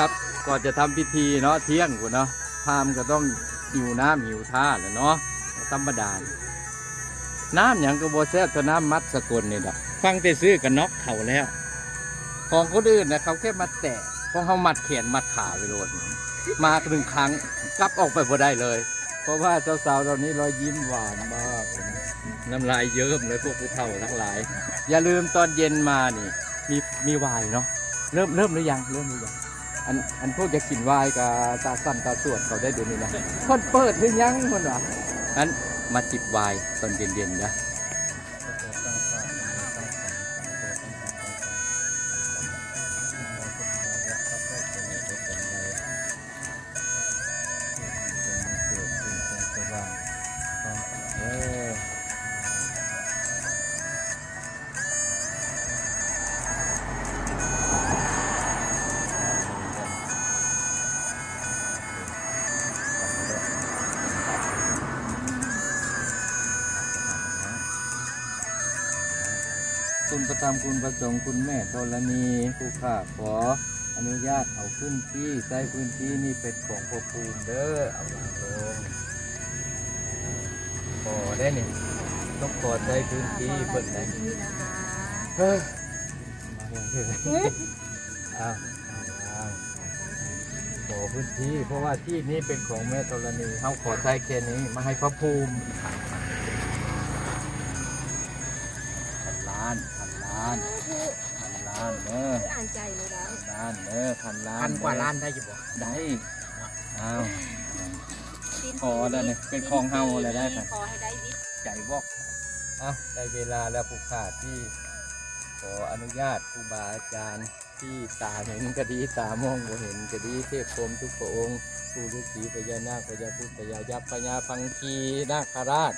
ครับ ก่อนจะทำพิธีเนาะเที่ยงกูเนาะพามก็ต้องหิวน้ำหิวท่าแหละเนาะธรรมดาน้ำอย่างก็บ่แซ่บแต่น้ำมัดสกลนี่ดอกฟังแต่ซื้อกันน็อกเขาแล้ว ของคนอื่นนะเขาแค่มาแตะของเขามัดแขนมัดขาไปโดนมาหนึ่งครั้งกลับออกไปบ่ได้เลย เพราะว่าสาวๆตอนนี้รอยยิ้มหวานมากน้ำลายเยิ้มเลยพวกผู้เฒ่าทั้งหลาย อย่าลืมตอนเย็นมานี่ มีมีวน์เนาะเริ่มเริ่มหรือยังเริ่มหรือยัง อันอันพวกจะกินวายกับตาสั้นตาสวดเขาได้เดี๋ยวนี้นะคนเปิดหรือยังคนวะนั้นมาจิบวายตอนเย็นๆนะ คุณประธรรมคุณประสงค์คุณแม่ธรณีผู้ข้าขออนุญาตเอาพื้นที่ใช้พื้นที่นี่เป็นของพ่อภูมิเด้อเอาวางลงขอได้นี่ต้องขอใช้พื้นที่เปิดไหนเฮ้ยมาอย่างเถอะอ้าวอ้าวขอพื้นที่เพราะว่าที่นี้เป็นของแม่ธรณีเขาขอใช้แค่นี้มาให้พระภูมิ ล้านพันล้านเนอะอ่านใจเลยแล้วล้านเนอะพันล้านพันกว่าล้านได้อยู่บ่ได้อ้าวขอแล้วเนี่ยเป็นของเฮาแล้วได้ค่ะขอให้ได้วิใจบอกอะได้เวลาแล้วผู้ขาที่ขออนุญาตครูบาอาจารย์ที่ตาเห็นก็ดีตามองบ่เห็นก็ดีเทพพรหมทุกพระองค์ผู้ฤาษีพญานาคพญาพุทธพญายักษ์พญาพังคีนาคราช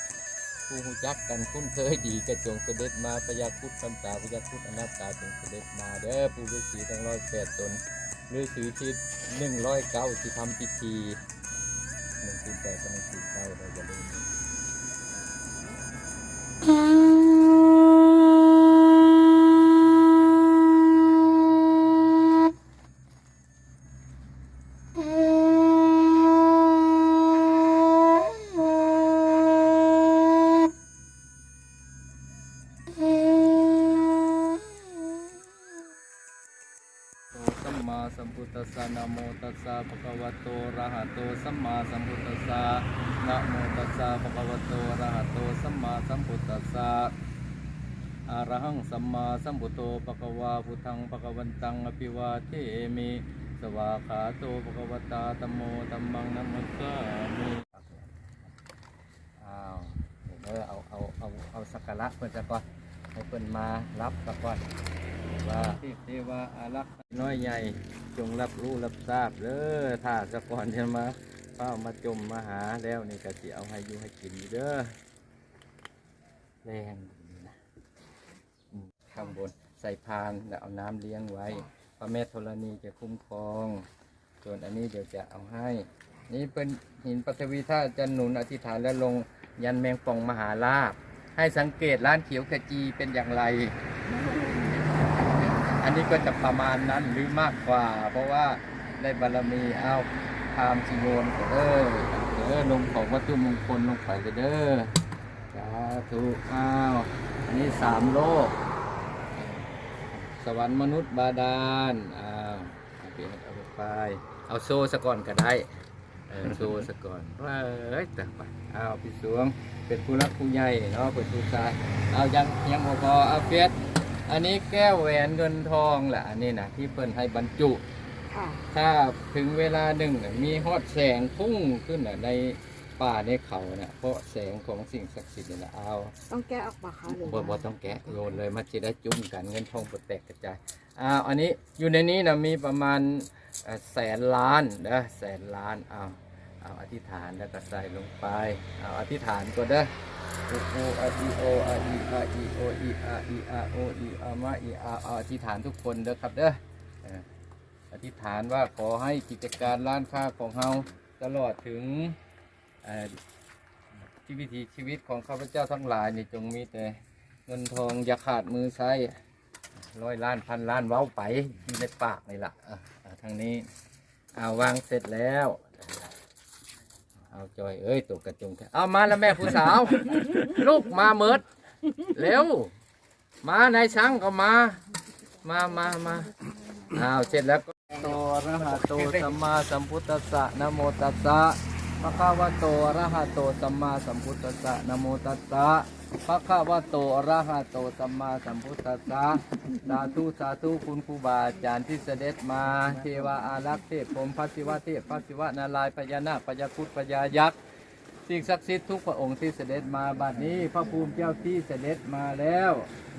ผู้หูจักกันคุ้นเคยดีกระจงเสด็จมาพยาพุทธพันตาพยาพุทธอนัตตาจงเสด็จมาเด้อผู้ฤาษีทั้งร้อยแปดตนฤาษีที่หนึ่งร้อยเก้าที่ทำพิธีหนึ่งคืนแปดหนึ่งคืนเก้าเราจะเริ่ม สัมพุทธัสสะนะโมตัสสะภะคะวะโตอะระหะโตสัมมาสัมพุทธัสสะนะโมตัสสะภะคะวะโตอะระหะโตสัมมาสัมพุทธัสสะอะระหังสัมมาสัมพุทโธภะคะวาพุทธังภะคะวันตังอภิวาเทมิสวาขาโตภะคะวตาธัมโมธัมมังนัมมัสสามิอ้าวเดี๋ยวเอาเอาเอาเอาสักการะเพิ่นซะก่อน ให้เพิ่นมารับซะก่อนว่าที่เทวาอารักษ์น้อยใหญ่จงรับรู้รับทราบเด้อถ้าสะก่อนจะมาเข้ามาจมมาหาแล้วนี่ก็สิเอาให้อยู่ให้กินเด้อแรงนะข้างบนใส่พานแล้วเอาน้ำเลี้ยงไว้ พระแม่ธรณีจะคุ้มครอง ส่วนอันนี้เดี๋ยวจะเอาให้ นี่เป็นหินปัทวีท่าจะหนุนอธิษฐานและลงยันแมงป่องมหาลาภ ให้สังเกตร้านเขียวขจีเป็นอย่างไร อันนี้ก็จะประมาณนั้นหรือมากกว่า เพราะว่าได้บารมีเอาพามสิโยนเด้อเด้อลงของวัตถุมงคลลงไปเด้อสาธุอ้าวอันนี้สามโลก สวรรค์มนุษย์บาดาลอ้าวเอาไปเอาไป เอาโซ่สะก่อนก็ได้ เออโซ่สะก่อนเอ้ยแต่ไป เอาพี่สวงเป็นผู้รักผู้ใหญ่เนาะเป็นผู้ชาย เอายังยังบ่พอเอาเฟียสอันนี้แก้วแหวนเงินทองแหละอันนี้นะที่เปิ้นให้บรรจุ ค่ะ ถ้าถึงเวลาหนึ่งน่ะมีฮอดแสงพุ่งขึ้นน่ะในป่าในเขาเนี่ยเพราะแสงของสิ่งศักดิ์สิทธิ์นี่แหละเอาต้องแก้ออกมาคะหรือบ่บ่ต้องแกะโยนเลยมันจะได้จุ่มกันเงินทองบ่แตกกระจายอ้าวอันนี้อยู่ในนี้นะมีประมาณเอ่อแสนล้านนะแสนล้านเอา เอาอธิษฐานแล้วก็ใส่ลงไป เอาอธิษฐานก็เด้อโอโออะอีโออะอีอะอีโออีอะอีอะโออีอะมะอีอะเอาอธิษฐานทุกคนเด้อครับเด้ออธิษฐานว่าขอให้กิจการร้านค้าของเฮาตลอดถึงชีวิตชีวิตของข้าพเจ้าทั้งหลายนี่จงมีแต่เงินทองอย่าขาดมือใช้ร้อยล้านพันล้านเว้าไปอยู่ในปากนี่ละะทางนี้เอาวางเสร็จแล้ว เอาจอยเอ้ยตกกระจุงแค่เอามาแล้วแม่ผู้สาว ลูกมาเมิดเร็วมานายช้างก็มา มามามาเอาเสร็จแล้วก็ โตอะระหะโตสัมมาสัมพุทธัสสะนะโมตัสสะ ภะคะวะโตอะระหะโตสัมมาสัมพุทธัสสะนะโมตัสสะภะคะวะโตอะระหะโตสัมมาสัมพุทธัสสะสาธุสาธุคุณครูบาอาจารย์ที่เสด็จมาเทวาอารักษ์เทพพรมพระศิวะเทพพระศิวะนารายณ์พญานาคพญาครุฑพญายักษ์สิ่งศักดิ์สิทธิ์ทุกพระองค์ที่เสด็จมาบัดนี้ พระภูมิเจ้าที่เสด็จมาแล้ว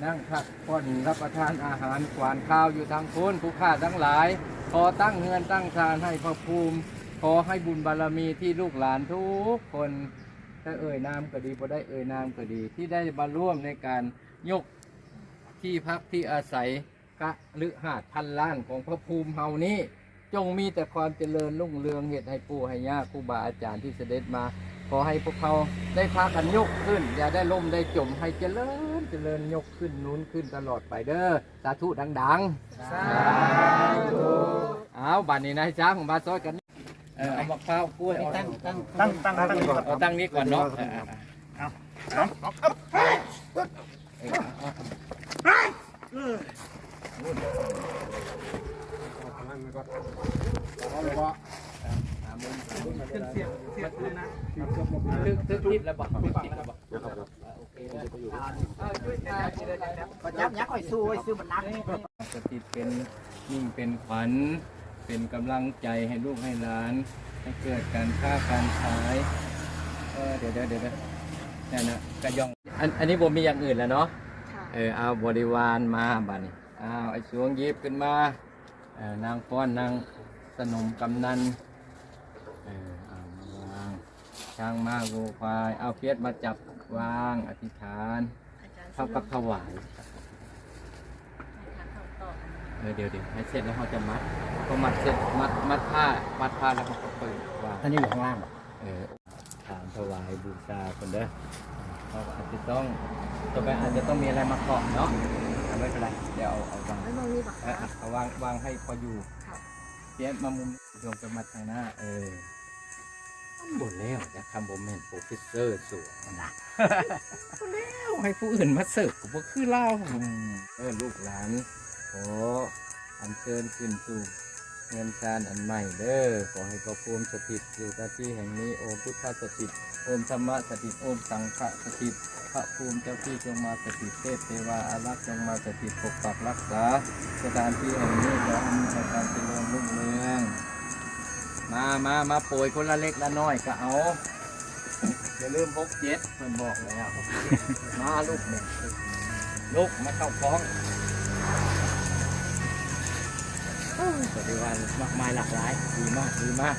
นั่งพักผ่อนรับประทานอาหารขวานข้าวอยู่ทางพ้นผู้ข้าทั้งหลาย ขอตั้งเงินตั้งทานให้พระภูมิ ขอให้บุญบารมีที่ลูกหลานทุกคนถ้าเอ่ยนามก็ดีบ่ได้เอ่ยนามก็ดี ที่ได้มาร่วมในการยกที่พักที่อาศัยกะลึหาดพันล้านของพระภูมิเฮานี้ จงมีแต่ความเจริญรุ่งเรืองเหตุให้ปู่ให้ย่าครูบาอาจารย์ที่เสด็จมา ขอให้พวกเขาได้พากันยกขึ้น อย่าได้ล่มได้จมให้เจริญเจริญยกขึ้นนู้นขึ้นตลอดไปเด้อสาธุดังๆสาธุเอาบัดนี้นายจ้างมาซอยกัน เออเอามะพร้าวกล้วยเอาตั้งตั้งตั้งตั้งก่อนเอาตั้งนี้ก่อนเนาะเออเอาทึกทึกคิดแล้วบอกทึกคิดแล้วบอกโอเคแล้วเอาช่วยกันปัญญายักษ์ไอ้สู้ไอ้สู้มันนักสติเป็นยิ่งเป็นขวัญ เป็นกำลังใจให้ลูกให้หลาน ให้เกิดการค้าการขายเออเดี๋ยวเดี๋ยวเดี๋ยวเดี๋ยวนี่นนะกระยองอันอันนี้ผมมีอย่างอื่นแล้วเนาะค่ะเออเอาบริวารมาบัดนี้เอาไอ้สวงหยิบขึ้นมาเออนางฟ้อนนางสนมกำนันเออเอามาวางช้างมาโวควายเอาเฟียดมาจับวางอธิษฐานเท่ากับถวายเออเดี๋ยวเดี๋ยวให้เสร็จแล้วเขาจะมัดพอมัดเสร็จมัดมัดผ้ามัดผ้าแล้วเขาก็เปิดวางอันนี้อยู่ข้างล่างเออถามถวายบูชาคนเด้อเขาอาจจะต้องต่อไปอาจจะต้องมีอะไรมาเกาะเนาะแต่ไม่เป็นไรเดี๋ยวเอาเอาวางแล้วมองนี่ปะเออคะเอาวางวางให้พออยู่ค่ะเปียมามุมรวมกันมาทางหน้า เออหมดแล้วนะคำผมเห็นโปรเฟสเซอร์สูงนะแล้วให้ผู้อื่นมาเสิร์ฟผมก็คือเล่าอืมเออลูกหลาน ขออัญเชิญขึ้นสู่เงินชานอันใหม่เด้อขอให้พระภูมิสถิตอยู่ณที่แห่งนี้โอมพุทธสถิตโอมธรรมสถิตโอมสังฆะสถิตพระภูมิเจ้าที่จงมาสถิตเทพเทวาอารักษ์จงมาสถิตปกปักรักษาสถานที่แห่งนี้ขอให้มีแต่การเจริญรุ่งเรืองมามามาโปรยคนละเล็กละน้อยก็เอาอย่าลืมพกเจ็ดเพิ่นบอกแล้วมาลูกเนี่ยลูกมาเข้าคล้อง โอ้ยปฏิวันมากมายหลากหลาย ดีมาก ดีมาก